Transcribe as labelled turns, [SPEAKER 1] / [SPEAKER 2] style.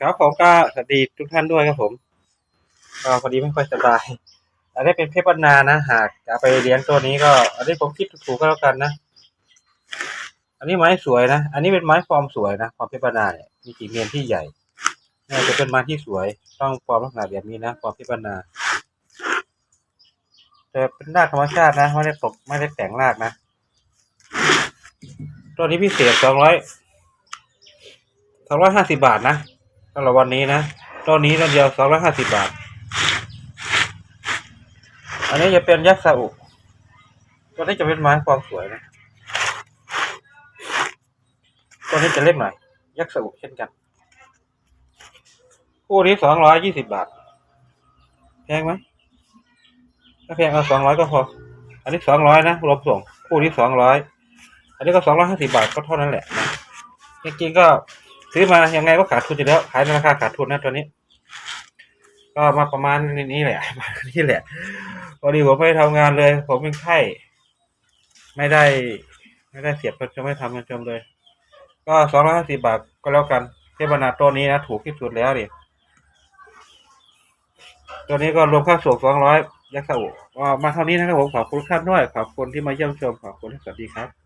[SPEAKER 1] ครับผมก็สวัสดีทุกท่านด้วยครับผมก็พอดีไม่ค่อยสบาย อันนี้เป็นเพชรบรรณานะ หากจะเอาไปเลี้ยงตัวนี้ก็ อันนี้ผมคิดถูกๆก็แล้วกันนะ อันนี้ไม้สวยนะ อันนี้เป็นไม้ฟอร์มสวยนะฟอร์มเพชรบรรณาเนี่ยมีกี่เมียนที่ใหญ่เนี่ยจะเป็นไม้ที่สวย ต้องฟอร์มลักษณะแบบนี้นะฟอร์มเพชรบรรณาแต่เป็นรากธรรมชาตินะไม่ได้ตกไม่ได้แต่งรากนะ ตัวนี้พิเศษสองร้อยสองร้อยห้าสิบาทนะ สำหรับวันนี้นะตัวนี้ตัวเดียวสองร้อยห้าสิบาท อันนี้จะเป็นยักษ์ซาอุตัวนี้จะเป็นไม้ความสวยนะตัวนี้จะเล็กหน่อย ยักษ์ซาอุเช่นกันคู่นี้สองร้อยยี่สิบาท แพงไหมถ้าแพงเอาสองร้อยก็พอ อันนี้สองร้อยนะรวมส่ง คู่นี้สองร้อย อันนี้ก็สองร้อยห้าสิบาทก็เท่านั้นแหละนะจริงๆก็ ซื้อมายังไงก็ขาดทุนอยู่แล้ว ขายในราคาขาดทุนนะตัวนี้ ก็มาประมาณนี้แหละมานี้แหละพอดีผมไม่ได้ทำงานเลย ผมเป็นไข้ไม่ได้ ไม่ได้เสียบประจำไม่ทำประจำเลย ก็สองร้อยห้าสิบาทก็แล้วกันเทพนาตัวนี้นะถูกที่สุดแล้วดิตัวนี้ก็รวมค่าส่งสองร้อยยักษ์สาอุก็มาเท่านี้นะครับผมขอบคุณท่านด้วยขอบคุณที่มาเยี่ยมชมขอบคุณสวัสดีครับ